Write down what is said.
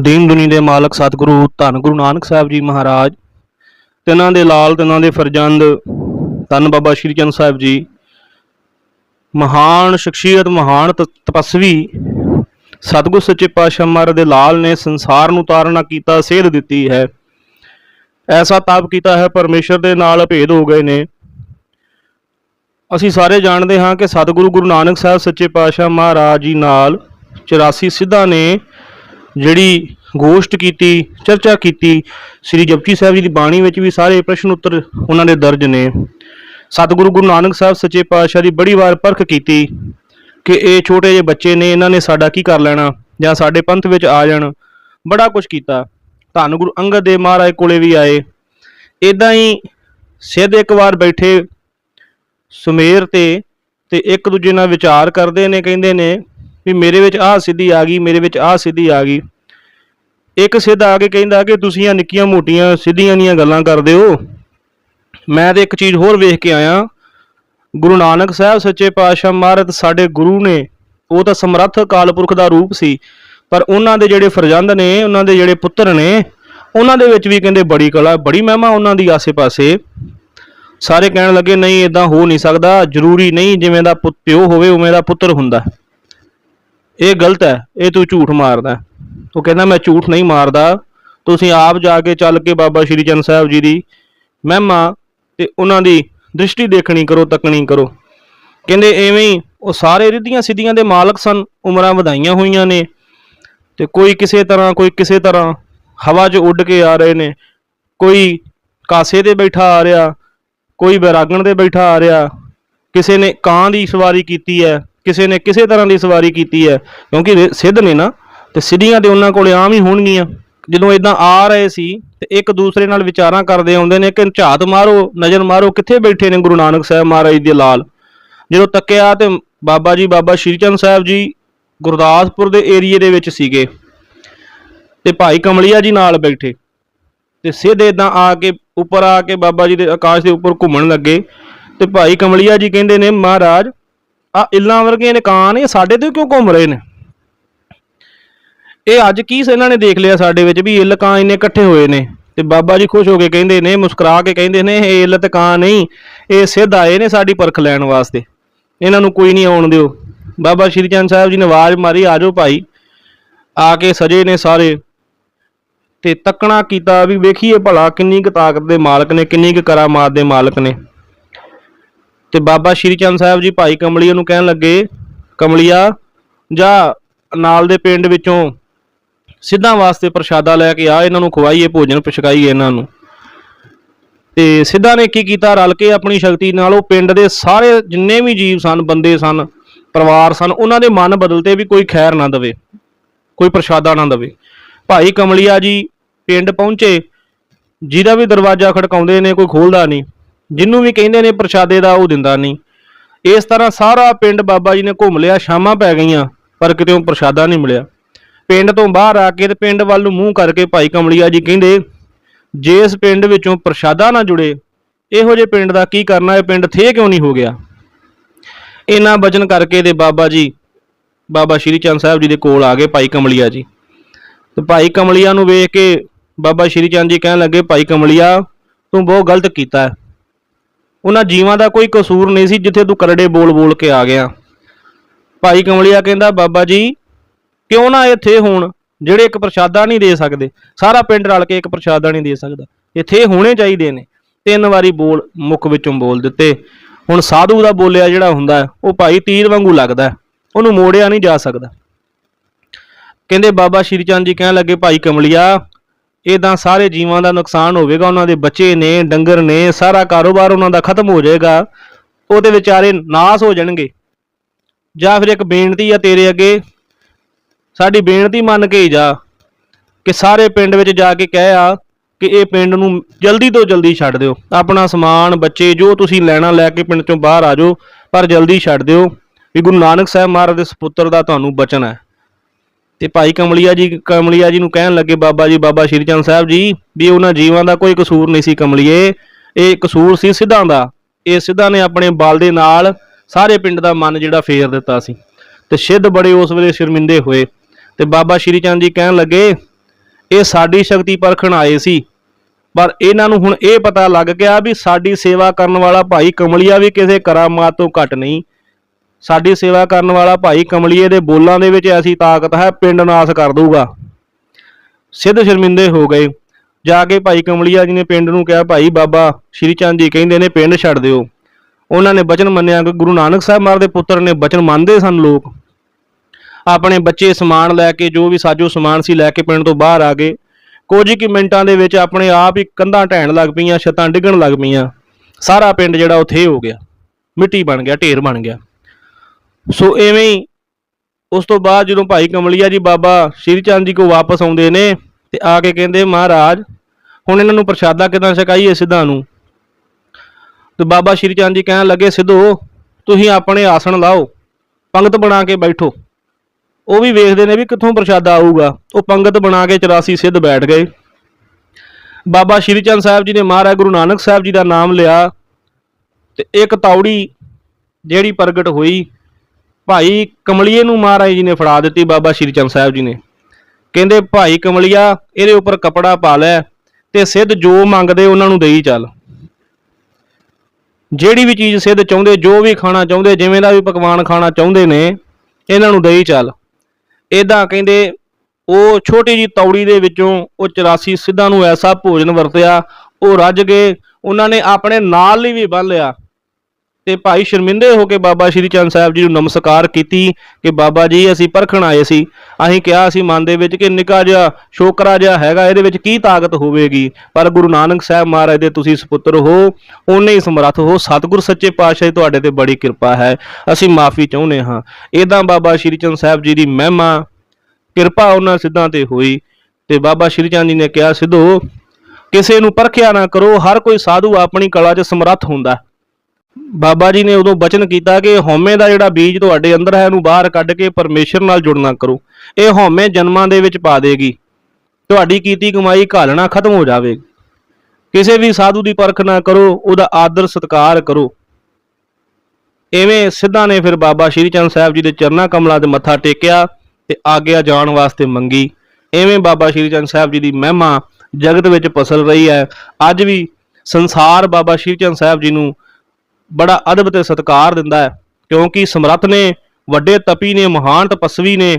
ਦੀਨ ਦੁਨੀ ਦੇ ਮਾਲਕ ਸਤਿਗੁਰੂ ਧੰਨ ਗੁਰੂ ਨਾਨਕ ਸਾਹਿਬ ਜੀ ਮਹਾਰਾਜ, ਤਿਨਾਂ ਦੇ ਲਾਲ, ਤਿਨਾਂ ਦੇ ਫਰਜ਼ੰਦ, ਧੰਨ ਬਾਬਾ ਸ਼੍ਰੀ ਚੰਦ ਸਾਹਿਬ ਜੀ, ਮਹਾਨ ਸ਼ਖਸੀਅਤ, ਮਹਾਨ ਤ- ਤਪਸਵੀ, ਸਤਿਗੁਰ ਸੱਚੇ ਪਾਤਸ਼ਾਹ ਮਹਾਰਾਜ ਦੇ ਲਾਲ ਨੇ ਸੰਸਾਰ ਨੂੰ ਤਾਰਨਾ ਕੀਤਾ, ਸੇਧ ਦਿੱਤੀ ਹੈ। ਐਸਾ ਤਾਪ ਕੀਤਾ ਹੈ, ਪਰਮੇਸ਼ਰ ਦੇ ਨਾਲ ਭੇਦ ਹੋ ਗਏ ਨੇ। ਅਸੀਂ ਸਾਰੇ ਜਾਣਦੇ ਹਾਂ ਕਿ ਸਤਿਗੁਰੂ ਗੁਰੂ ਨਾਨਕ ਸਾਹਿਬ ਸੱਚੇ ਪਾਤਸ਼ਾਹ ਮਹਾਰਾਜ ਜੀ ਨਾਲ 84 ਸਿੱਧਾਂ ਨੇ ਜਿਹੜੀ ਗੋਸ਼ਟ ਕੀਤੀ, ਚਰਚਾ ਕੀਤੀ, ਸ੍ਰੀ ਜਪਜੀ ਸਾਹਿਬ ਜੀ ਦੀ ਬਾਣੀ ਵਿੱਚ ਵੀ ਸਾਰੇ ਪ੍ਰਸ਼ਨ ਉੱਤਰ ਉਹਨਾਂ ਦੇ ਦਰਜ ਨੇ। ਸਤਿਗੁਰੂ ਗੁਰੂ ਨਾਨਕ ਸਾਹਿਬ ਸੱਚੇ ਪਾਤਸ਼ਾਹ ਦੀ ਬੜੀ ਵਾਰ ਪਰਖ ਕੀਤੀ ਕਿ ਇਹ ਛੋਟੇ ਜਿਹੇ ਬੱਚੇ ਨੇ, ਇਹਨਾਂ ਨੇ ਸਾਡਾ ਕੀ ਕਰ ਲੈਣਾ ਜਾਂ ਸਾਡੇ ਪੰਥ ਵਿੱਚ ਆ ਜਾਣ। ਬੜਾ ਕੁਝ ਕੀਤਾ। ਧੰਨ ਗੁਰੂ ਅੰਗਦ ਦੇਵ ਮਹਾਰਾਜ ਕੋਲੇ ਵੀ ਆਏ। ਇਦਾਂ ਹੀ ਸਿੱਧ ਇੱਕ ਵਾਰ ਬੈਠੇ ਸੁਮੇਰ ਤੇ ਤੇ ਇੱਕ ਦੂਜੇ ਨਾਲ ਵਿਚਾਰ ਕਰਦੇ ਨੇ, ਕਹਿੰਦੇ ਨੇ ਵੀ ਮੇਰੇ ਵਿੱਚ ਆਹ ਸਿੱਧੀ ਆ ਗਈ, ਮੇਰੇ ਵਿੱਚ ਆਹ ਸਿੱਧੀ ਆ ਗਈ। ਇੱਕ ਸਿੱਧ ਆ ਕੇ ਕਹਿੰਦਾ ਕਿ ਤੁਸੀਂ ਆ ਨਿੱਕੀਆਂ ਮੋਟੀਆਂ ਸਿੱਧੀਆਂ ਦੀਆਂ ਗੱਲਾਂ ਕਰਦੇ ਹੋ। ਮੈਂ ਤੇ ਇੱਕ ਚੀਜ਼ ਹੋਰ ਵੇਖ ਕੇ ਆਇਆ। ਗੁਰੂ ਨਾਨਕ ਸਾਹਿਬ ਸੱਚੇ ਪਾਤਸ਼ਾਹ ਮਹਾਰਾਜ ਸਾਡੇ ਗੁਰੂ ਨੇ, ਉਹ ਤਾਂ ਸਮਰੱਥ ਕਾਲਪੁਰਖ ਦਾ ਰੂਪ ਸੀ, ਪਰ ਉਹਨਾਂ ਦੇ ਜਿਹੜੇ ਫਰਜ਼ੰਦ ਨੇ, ਉਹਨਾਂ ਦੇ ਜਿਹੜੇ ਪੁੱਤਰ ਨੇ, ਉਹਨਾਂ ਦੇ ਵਿੱਚ ਵੀ ਕਹਿੰਦੇ ਬੜੀ ਕਲਾ, ਬੜੀ ਮਹਿਮਾ ਉਹਨਾਂ ਦੀ ਆਸੇ-ਪਾਸੇ। ਸਾਰੇ ਕਹਿਣ ਲੱਗੇ, ਨਹੀਂ ਇਦਾਂ ਹੋ ਨਹੀਂ ਸਕਦਾ, ਜ਼ਰੂਰੀ ਨਹੀਂ ਜਿਵੇਂ ਦਾ ਪੁੱਤ ਪਿਓ ਹੋਵੇ, ਉਵੇਂ ਦਾ ਪੁੱਤਰ ਹੁੰਦਾ। ਇਹ ਗਲਤ ਹੈ, ਇਹ ਤੂੰ ਝੂਠ ਮਾਰਦਾ ਉਹ ਕਹਿੰਦਾ, ਮੈਂ ਝੂਠ ਨਹੀਂ ਮਾਰਦਾ। ਤੁਸੀਂ ਆਪ ਜਾ ਕੇ ਚੱਲ ਕੇ ਬਾਬਾ ਸ਼੍ਰੀ ਚੰਦ ਸਾਹਿਬ ਜੀ ਦੀ ਮਹਿਮਾ ਤੇ ਉਹਨਾਂ ਦੀ ਦ੍ਰਿਸ਼ਟੀ ਦੇਖਣੀ ਕਰੋ, ਤੱਕਣੀ ਕਰੋ। ਕਹਿੰਦੇ, ਐਵੇਂ ਹੀ ਉਹ ਸਾਰੇ ਰਿੱਧੀਆਂ ਸਿੱਧੀਆਂ ਦੇ ਮਾਲਕ ਸਨ, ਉਮਰਾਂ ਵਧਾਈਆਂ ਹੋਈਆਂ ਨੇ ਤੇ ਕੋਈ ਕਿਸੇ ਤਰ੍ਹਾਂ, ਕੋਈ ਕਿਸੇ ਤਰ੍ਹਾਂ ਹਵਾ 'ਚ ਉੱਡ ਕੇ ਆ ਰਹੇ ਨੇ। ਕੋਈ ਕਾਸੇ ਤੇ ਬੈਠਾ ਆ ਰਿਹਾ, ਕੋਈ ਬੈਰਾਗਣ ਤੇ ਬੈਠਾ ਆ ਰਿਹਾ, ਕਿਸੇ ਨੇ ਕਾਂ ਦੀ ਸਵਾਰੀ ਕੀਤੀ ਹੈ। ਕਿਸੇ ਨੇ ਕਿਸੇ ਤਰ੍ਹਾਂ ਦੀ ਸਵਾਰੀ ਕੀਤੀ ਹੈ, ਕਿਉਂਕਿ ਰੇ- ਸਿੱਧ ਨੇ ਨਾ, ਤੇ ਸਿੱਧੀਆਂ ਤੇ ਉਹਨਾਂ ਕੋਲੇ ਆਮ ਹੀ ਹੋਣਗੀਆਂ। ਜਦੋਂ ਇਦਾਂ ਆ ਰਹੇ ਸੀ, ਤੇ ਇੱਕ ਦੂਸਰੇ ਨਾਲ ਵਿਚਾਰਾਂ ਕਰਦੇ ਆਉਂਦੇ ਨੇ ਕਿ ਝਾਤ ਮਾਰੋ, ਨਜ਼ਰ ਮਾਰੋ, ਕਿੱਥੇ ਬੈਠੇ ਨੇ ਗੁਰੂ ਨਾਨਕ ਸਾਹਿਬ ਮਹਾਰਾਜ ਦੇ ਲਾਲ। ਜਦੋਂ ਤੱਕਿਆ ਤੇ ਬਾਬਾ ਜੀ, ਬਾਬਾ ਸ਼੍ਰੀ ਚੰਦ ਸਾਹਿਬ ਜੀ ਗੁਰਦਾਸਪੁਰ ਦੇ ਏਰੀਏ ਦੇ ਵਿੱਚ ਸੀਗੇ, ਤੇ ਭਾਈ ਕਮਲੀਆ ਜੀ ਨਾਲ ਬੈਠੇ। ਤੇ ਸਿੱਧ ਇਦਾਂ ਆ ਕੇ ਉੱਪਰ ਆ ਕੇ ਬਾਬਾ ਜੀ ਦੇ ਆਕਾਸ਼ ਦੇ ਉੱਪਰ ਘੁੰਮਣ ਲੱਗੇ, ਤੇ ਭਾਈ ਕਮਲੀਆ ਜੀ ਕਹਿੰਦੇ ਨੇ, ਮਹਾਰਾਜ ਆ ਇੱਲਾਂ ਵਰਗੇ ਨੇ ਕਾਂ ਨੇ ਸਾਡੇ ਤੇ ਕਿਉਂ ਘੁੰਮ ਰਹੇ ਨੇ? ਇਹ ਅੱਜ ਕੀ ਇਹਨਾਂ ਨੇ ਦੇਖ ਲਿਆ ਸਾਡੇ ਵਿੱਚ ਵੀ ਇੱਲ ਕਾਂ ਇੰਨੇ ਇਕੱਠੇ ਹੋਏ ਨੇ ਤੇ ਬਾਬਾ ਜੀ ਖੁਸ਼ ਹੋ ਕੇ ਕਹਿੰਦੇ ਨੇ, ਮੁਸਕਰਾ ਕੇ ਕਹਿੰਦੇ ਨੇ, ਇਹ ਇੱਲ ਤੇ ਕਾਂ ਨਹੀਂ, ਇਹ ਸਿੱਧ ਆਏ ਨੇ ਸਾਡੀ ਪਰਖ ਲੈਣ ਵਾਸਤੇ। ਇਹਨਾਂ ਨੂੰ ਕੋਈ ਨਹੀਂ ਆਉਣ ਦਿਓ। ਬਾਬਾ ਸ਼੍ਰੀ ਚੰਦ ਸਾਹਿਬ ਜੀ ਨੇ ਆਵਾਜ਼ ਮਾਰੀ ਆਜੋ ਭਾਈ। ਆ ਕੇ ਸਜੇ ਨੇ ਸਾਰੇ ਤੇ ਤੱਕਣਾ ਕੀਤਾ ਵੀ ਵੇਖੀਏ ਭਲਾ ਕਿੰਨੀ ਕੁ ਤਾਕਤ ਦੇ ਮਾਲਕ ਨੇ, ਕਿੰਨੀ ਕੁ ਕਰਾਮਾਤ ਦੇ ਮਾਲਕ ਨੇ। ਤੇ ਬਾਬਾ ਸ਼੍ਰੀ ਚੰਦ ਸਾਹਿਬ ਜੀ ਭਾਈ ਕਮਲੀਆ ਨੂੰ ਕਹਿਣ ਲੱਗੇ, ਕਮਲੀਆ, ਜਾਂ ਨਾਲ ਦੇ ਪਿੰਡ ਵਿੱਚੋਂ ਸਿੱਧਾਂ ਵਾਸਤੇ ਪ੍ਰਸ਼ਾਦਾ ਲੈ ਕੇ ਆ, ਇਹਨਾਂ ਨੂੰ ਖਵਾਈਏ, ਭੋਜਨ ਪਛਕਾਈਏ ਇਹਨਾਂ ਨੂੰ। ਤੇ ਸਿੱਧਾ ਨੇ ਕੀ ਕੀਤਾ? ਰਲ ਕੇ ਆਪਣੀ ਸ਼ਕਤੀ ਨਾਲ ਉਹ ਪਿੰਡ ਦੇ ਸਾਰੇ ਜਿੰਨੇ ਵੀ ਜੀਵ ਸਨ, ਬੰਦੇ ਸਨ, ਪਰਿਵਾਰ ਸਨ, ਉਹਨਾਂ ਦੇ ਮਨ ਬਦਲਤੇ ਵੀ ਕੋਈ ਖੈਰ ਨਾ ਦਵੇ, ਕੋਈ ਪ੍ਰਸ਼ਾਦਾ ਨਾ ਦਵੇ। ਭਾਈ ਕਮਲੀਆ ਜੀ ਪਿੰਡ ਪਹੁੰਚੇ, ਜਿਹਦਾ ਵੀ ਦਰਵਾਜ਼ਾ ਖੜਕਾਉਂਦੇ ਨੇ, ਕੋਈ ਖੋਲਦਾ ਨਹੀਂ। ਜਿਹਨੂੰ ਵੀ ਕਹਿੰਦੇ ਨੇ ਪ੍ਰਸ਼ਾਦੇ ਦਾ ਉਹ ਦਿੰਦਾ ਨਹੀਂ। ਇਸ ਤਰ੍ਹਾਂ ਸਾਰਾ ਪਿੰਡ ਬਾਬਾ ਜੀ ਨੇ ਘੁੰਮ ਲਿਆ, ਸ਼ਾਮਾਂ ਪੈ ਗਈਆਂ, ਪਰ ਕਿਤੇ ਉਹ ਪ੍ਰਸ਼ਾਦਾ ਨਹੀਂ ਮਿਲਿਆ। ਪਿੰਡ ਤੋਂ ਬਾਹਰ ਆ ਕੇ ਤੇ ਪਿੰਡ ਵੱਲ ਨੂੰ ਮੂੰਹ ਕਰਕੇ ਭਾਈ ਕਮਲੀਆ ਜੀ ਕਹਿੰਦੇ, ਜੇ ਇਸ ਪਿੰਡ ਵਿੱਚੋਂ ਪ੍ਰਸ਼ਾਦਾ ਨਾ ਜੁੜੇ, ਇਹੋ ਜਿਹੇ ਪਿੰਡ ਦਾ ਕੀ ਕਰਨਾ, ਇਹ ਪਿੰਡ ਥੇ ਕਿਉਂ ਨਹੀਂ ਹੋ ਗਿਆ? ਇਹਨਾਂ ਬਚਨ ਕਰਕੇ ਤੇ ਬਾਬਾ ਜੀ, ਬਾਬਾ ਸ਼੍ਰੀ ਚੰਦ ਸਾਹਿਬ ਜੀ ਦੇ ਕੋਲ ਆ ਗਏ ਭਾਈ ਕਮਲੀਆ ਜੀ। ਤੇ ਭਾਈ ਕਮਲੀਆ ਨੂੰ ਵੇਖ ਕੇ ਬਾਬਾ ਸ਼੍ਰੀ ਚੰਦ ਜੀ ਕਹਿਣ ਲੱਗੇ, ਭਾਈ ਕਮਲੀਆ, ਤੂੰ ਬਹੁਤ ਗਲਤ ਕੀਤਾ ਹੈ। ਉਹਨਾਂ ਜੀਵਾਂ ਦਾ ਕੋਈ ਕਸੂਰ ਨਹੀਂ ਸੀ ਜਿੱਥੇ ਤੂੰ ਕਰੜੇ ਬੋਲ ਬੋਲ ਕੇ ਆ ਗਿਆ। ਭਾਈ ਕਮਲਿਆ ਕਹਿੰਦਾ, ਬਾਬਾ ਜੀ, ਕਿਉਂ ਨਾ ਇੱਥੇ ਹੋਣ? ਜਿਹੜੇ ਇੱਕ ਪ੍ਰਸ਼ਾਦਾ ਨਹੀਂ ਦੇ ਸਕਦੇ, ਸਾਰਾ ਪਿੰਡ ਰਲ ਕੇ ਇੱਕ ਪ੍ਰਸ਼ਾਦਾ ਨਹੀਂ ਦੇ ਸਕਦਾ। ਇੱਥੇ ਹੋਣੇ ਚਾਹੀਦੇ ਨੇ। ਤਿੰਨ ਵਾਰੀ ਬੋਲ ਮੁੱਖ ਵਿੱਚੋਂ ਬੋਲ ਦਿੱਤੇ। ਹੁਣ ਸਾਧੂ ਦਾ ਬੋਲਿਆ ਜਿਹੜਾ ਹੁੰਦਾ, ਉਹ ਭਾਈ ਤੀਰ ਵਾਂਗੂ ਲੱਗਦਾ ਉਹਨੂੰ ਮੋੜਿਆ ਨਹੀਂ ਜਾ ਸਕਦਾ। ਕਹਿੰਦੇ, ਬਾਬਾ ਸ਼੍ਰੀ ਚੰਦ ਜੀ ਕਹਿਣ ਲੱਗੇ, ਭਾਈ ਕਮਲਿਆ ਇਦਾਂ ਸਾਰੇ ਜੀਵਾਂ ਦਾ ਨੁਕਸਾਨ ਹੋਵੇਗਾ, ਉਹਨਾਂ ਦੇ ਬੱਚੇ ਨੇ, ਡੰਗਰ ਨੇ, ਸਾਰਾ ਕਾਰੋਬਾਰ ਉਹਨਾਂ ਦਾ ਖਤਮ ਹੋ ਜਾਏਗਾ। ਉਹਦੇ ਵਿਚਾਰੇ ਨਾਸ ਹੋ ਜਾਣਗੇ। ਜਾਂ ਫਿਰ ਇੱਕ ਬੇਨਤੀ ਆ ਤੇਰੇ ਅੱਗੇ, ਸਾਡੀ ਬੇਨਤੀ ਮੰਨ ਕੇ ਹੀ ਜਾ ਕਿ ਸਾਰੇ ਪਿੰਡ ਵਿੱਚ ਜਾ ਕੇ ਕਹਿ ਆ ਕਿ ਇਹ ਪਿੰਡ ਨੂੰ ਜਲਦੀ ਤੋਂ ਜਲਦੀ ਛੱਡ ਦਿਓ। ਆਪਣਾ ਸਮਾਨ, ਬੱਚੇ, ਜੋ ਤੁਸੀਂ ਲੈਣਾ ਲੈ ਕੇ ਪਿੰਡ ਚੋਂ ਬਾਹਰ ਆ ਜਾਓ, ਪਰ ਜਲਦੀ ਛੱਡ ਦਿਓ। ਵੀ ਗੁਰੂ ਨਾਨਕ ਸਾਹਿਬ ਮਹਾਰਾਜ ਦੇ ਸੁਪੁੱਤਰ ਦਾ ਤੁਹਾਨੂੰ ਬਚਨ ਹੈ। ਤੇ ਭਾਈ ਕਮਲੀਆ ਜੀ ਕਮਲੀਆ ਜੀ ਨੂੰ ਕਹਿਣ ਲੱਗੇ ਬਾਬਾ ਜੀ, ਬਾਬਾ ਸ਼੍ਰੀ ਚੰਦ ਸਾਹਿਬ ਜੀ, ਵੀ ਉਹਨਾਂ ਜੀਵਾਂ ਦਾ ਕੋਈ ਕਸੂਰ ਨਹੀਂ ਸੀ ਕਮਲੀਏ। ਇਹ ਕਸੂਰ ਸੀ ਸਿੱਧਾਂ ਦਾ। ਇਹ ਸਿੱਧਾਂ ਨੇ ਆਪਣੇ ਬਲ ਦੇ ਨਾਲ ਸਾਰੇ ਪਿੰਡ ਦਾ ਮਨ ਜਿਹੜਾ ਫੇਰ ਦਿੱਤਾ ਸੀ। ਤੇ ਸਿੱਧ ਬੜੇ ਉਸ ਵੇਲੇ ਸ਼ਰਮਿੰਦੇ ਹੋਏ। ਤੇ ਬਾਬਾ ਸ਼੍ਰੀ ਚੰਦ ਜੀ ਕਹਿਣ ਲੱਗੇ, ਇਹ ਸਾਡੀ ਸ਼ਕਤੀ ਪਰਖਣ ਆਏ ਸੀ। ਪਰ ਇਹਨਾਂ ਨੂੰ ਹੁਣ ਇਹ ਪਤਾ ਲੱਗ ਗਿਆ ਵੀ ਸਾਡੀ ਸੇਵਾ ਕਰਨ ਵਾਲਾ ਭਾਈ ਕਮਲੀਆ ਵੀ ਕਿਸੇ ਕਰਾਮਾਤ ਤੋਂ ਘੱਟ ਨਹੀਂ। ਸਾਡੀ ਸੇਵਾ ਕਰਨ ਵਾਲਾ ਭਾਈ ਕਮਲੀਏ ਦੇ ਬੋਲਾਂ ਦੇ ਵਿੱਚ ਐਸੀ ਤਾਕਤ ਹੈ, ਪਿੰਡ ਨਾਸ ਕਰ ਦਊਗਾ। ਸਿੱਧ ਸ਼ਰਮਿੰਦੇ ਹੋ ਗਏ। ਜਾ ਕੇ ਭਾਈ ਕਮਲੀਆ ਜੀ ਨੇ ਪਿੰਡ ਨੂੰ ਕਿਹਾ, ਭਾਈ ਬਾਬਾ, ਸ਼੍ਰੀ ਚੰਦ ਜੀ ਕਹਿੰਦੇ ਨੇ ਪਿੰਡ ਛੱਡ ਦਿਓ। ਉਹਨਾਂ ਨੇ ਬਚਨ ਮੰਨਿਆ ਕਿ ਗੁਰੂ ਨਾਨਕ ਸਾਹਿਬ ਮਾਰ ਦੇ ਪੁੱਤਰ ਨੇ ਬਚਨ ਮੰਨਦੇ ਸਨ ਲੋਕ। ਆਪਣੇ ਬੱਚੇ ਸਮਾਨ ਲੈ ਕੇ, ਜੋ ਵੀ ਸਾਜੋ ਸਮਾਨ ਸੀ ਲੈ ਕੇ ਪਿੰਡ ਤੋਂ ਬਾਹਰ ਆ ਗਏ। ਕੁਝ ਹੀ ਮਿੰਟਾਂ ਦੇ ਵਿੱਚ ਆਪਣੇ ਆਪ ਹੀ ਕੰਧਾਂ ਢਹਿਣ ਲੱਗ ਪਈਆਂ, ਛੱਤਾਂ ਡਿੱਗਣ ਲੱਗ ਪਈਆਂ। ਸਾਰਾ ਪਿੰਡ ਜਿਹੜਾ ਉੱਥੇ ਹੋ ਗਿਆ। ਮਿੱਟੀ ਬਣ ਗਿਆ, ਢੇਰ ਬਣ ਗਿਆ। ਸੋ ਐਵੇਂ ਹੀ ਉਸ ਤੋਂ ਬਾਅਦ ਜਦੋਂ ਭਾਈ ਕਮਲੀਆ ਜੀ ਬਾਬਾ ਸ਼੍ਰੀ ਚੰਦ ਜੀ ਕੋ ਵਾਪਸ ਆਉਂਦੇ ਨੇ ਤੇ ਆ ਕੇ ਕਹਿੰਦੇ, ਮਹਾਰਾਜ, ਹੁਣ ਇਹਨਾਂ ਨੂੰ ਪ੍ਰਸ਼ਾਦਾ ਕਿਦਾਂ ਛਕਾਈਏ ਸਿੱਧਾਂ ਨੂੰ? ਤੇ ਬਾਬਾ ਸ਼੍ਰੀ ਚੰਦ ਜੀ ਕਹਿਣ ਲੱਗੇ, ਸਿੱਧੋ, ਤੁਸੀਂ ਆਪਣੇ ਆਸਣ ਲਾਓ, ਪੰਗਤ ਬਣਾ ਕੇ ਬੈਠੋ। ਉਹ ਵੀ ਵੇਖਦੇ ਨੇ ਵੀ ਕਿੱਥੋਂ ਪ੍ਰਸ਼ਾਦਾ ਆਊਗਾ। ਉਹ ਪੰਗਤ ਬਣਾ ਕੇ 84 ਸਿੱਧ ਬੈਠ ਗਏ। ਬਾਬਾ ਸ਼੍ਰੀ ਚੰਦ ਸਾਹਿਬ ਜੀ ਨੇ ਮਹਾਰਾਜ ਗੁਰੂ ਨਾਨਕ ਸਾਹਿਬ ਜੀ ਦਾ ਨਾਮ ਲਿਆ ਤੇ ਇੱਕ ਤੌੜੀ ਜਿਹੜੀ ਪ੍ਰਗਟ ਹੋਈ ਭਾਈ ਕਮਲੀਏ ਨੂੰ ਮਹਾਰਾਜ ਜੀ ਨੇ ਫੜਾ ਦਿੱਤੀ, ਬਾਬਾ ਸ਼੍ਰੀ ਚੰਦ ਸਾਹਿਬ ਜੀ ਨੇ। ਕਹਿੰਦੇ, ਭਾਈ ਕਮਲੀਆ, ਇਹਦੇ ਉੱਪਰ ਕਪੜਾ ਪਾ ਲੈ ਤੇ ਸਿੱਧ ਜੋ ਮੰਗਦੇ ਉਹਨਾਂ ਨੂੰ ਦੇਈ ਚੱਲ। ਜਿਹੜੀ ਵੀ ਚੀਜ਼ ਸਿੱਧ ਚਾਹੁੰਦੇ, ਜੋ ਵੀ ਖਾਣਾ ਚਾਹੁੰਦੇ, ਜਿਵੇਂ ਦਾ ਵੀ ਪਕਵਾਨ ਖਾਣਾ ਚਾਹੁੰਦੇ ਨੇ, ਇਹਨਾਂ ਨੂੰ ਦੇਈ ਚੱਲ। ਇਦਾਂ ਕਹਿੰਦੇ, ਉਹ ਛੋਟੀ ਜੀ ਤੌੜੀ ਦੇ ਵਿੱਚੋਂ ਉਹ 84 ਸਿੱਧਾਂ ਨੂੰ ਐਸਾ ਭੋਜਨ ਵਰਤਿਆ, ਉਹ ਰੱਜ ਗਏ ਉਹਨਾਂ ਨੇ ਆਪਣੇ ਨਾਲ ਲਈ ਵੀ ਬੰਨ ਲਿਆ। ਤੇ ਭਾਈ ਸ਼ਰਮਿੰਦੇ ਹੋ ਕੇ ਬਾਬਾ ਸ਼੍ਰੀ ਚੰਦ ਸਾਹਿਬ ਜੀ ਨੂੰ ਨਮਸਕਾਰ ਕੀਤੀ ਕਿ ਬਾਬਾ ਜੀ ਅਸੀਂ ਪਰਖਣ ਆਏ ਸੀ। ਅਸੀਂ ਕਿਹਾ ਸੀ ਮਨ ਦੇ ਵਿੱਚ ਕਿ ਨਿੱਕਾ ਜਿਹਾ ਸ਼ੋਕਰਾ ਜਿਹਾ ਹੈਗਾ, ਇਹਦੇ ਵਿੱਚ ਕੀ ਤਾਕਤ ਹੋਵੇਗੀ? ਪਰ ਗੁਰੂ ਨਾਨਕ ਸਾਹਿਬ ਮਹਾਰਾਜ ਦੇ ਤੁਸੀਂ ਸੁਪੁੱਤਰ ਹੋ ਉਹਨੇ ਹੀ ਸਮਰੱਥ ਹੋ, ਸਤਿਗੁਰ ਸੱਚੇ ਪਾਤਸ਼ਾਹ ਤੁਹਾਡੇ ਤੇ ਬੜੀ ਕਿਰਪਾ ਹੈ। ਅਸੀਂ ਮਾਫੀ ਚਾਹੁੰਦੇ ਹਾਂ। ਇਦਾਂ ਬਾਬਾ ਸ਼੍ਰੀ ਚੰਦ ਸਾਹਿਬ ਜੀ ਦੀ ਮਹਿਮਾ, ਕਿਰਪਾ ਉਹਨਾਂ ਸਿੱਧਾਂ ਤੇ ਹੋਈ। ਤੇ ਬਾਬਾ ਸ਼੍ਰੀ ਚੰਦ ਜੀ ਨੇ ਕਿਹਾ, ਸਿੱਧੋ, ਕਿਸੇ ਨੂੰ ਪਰਖਿਆ ਨਾ ਕਰੋ, ਹਰ ਕੋਈ ਸਾਧੂ ਆਪਣੀ ਕਲਾ 'ਚ ਸਮਰੱਥ ਹੁੰਦਾ। ਹੈ। ਬਾਬਾ ਜੀ ਨੇ ਉਦੋਂ ਬਚਨ ਕੀਤਾ ਕਿ ਹਉਮੈ ਦਾ ਜਿਹੜਾ ਬੀਜ ਤੁਹਾਡੇ ਅੰਦਰ ਹੈ ਉਹਨੂੰ ਬਾਹਰ ਕੱਢ ਕੇ ਪਰਮੇਸ਼ਰ ਨਾਲ ਜੁੜਨਾ ਕਰੋ। ਇਹ ਹਉਮੈ ਜਨਮਾਂ ਦੇ ਵਿੱਚ ਪਾ ਦੇਗੀ। ਤੁਹਾਡੀ ਕੀਤੀ ਕਮਾਈ ਘਾਲਣਾ ਖਤਮ ਹੋ ਜਾਵੇਗੀ ਕਿਸੇ ਵੀ ਸਾਧੂ ਦੀ ਪਰਖ ਨਾ ਕਰੋ, ਉਹਦਾ ਆਦਰ ਸਤਿਕਾਰ ਕਰੋ। ਐਵੇਂ ਸਿੱਧਾ ਨੇ ਫਿਰ ਬਾਬਾ ਸ਼੍ਰੀ ਚੰਦ ਸਾਹਿਬ ਜੀ ਦੇ ਚਰਨਾਂ ਕਮਲਾਂ ਤੇ ਮੱਥਾ ਟੇਕਿਆ ਤੇ ਆਗਿਆ ਜਾਣ ਵਾਸਤੇ ਮੰਗੀ। ਐਵੇਂ ਬਾਬਾ ਸ਼੍ਰੀ ਚੰਦ ਸਾਹਿਬ ਜੀ ਦੀ ਮਹਿਮਾ ਜਗਤ ਵਿੱਚ ਪਸਰ ਰਹੀ ਹੈ। ਅੱਜ ਵੀ ਸੰਸਾਰ ਬਾਬਾ ਸ਼੍ਰੀ ਚੰਦ ਸਾਹਿਬ ਜੀ ਨੂੰ ਬੜਾ ਅਦਬ ਤੇ ਸਤਿਕਾਰ ਦਿੰਦਾ ਹੈ, ਕਿਉਂਕਿ ਸਮਰੱਥ ਨੇ, ਵੱਡੇ ਤਪੀ ਨੇ, ਮਹਾਨ ਤਪਸਵੀ ਨੇ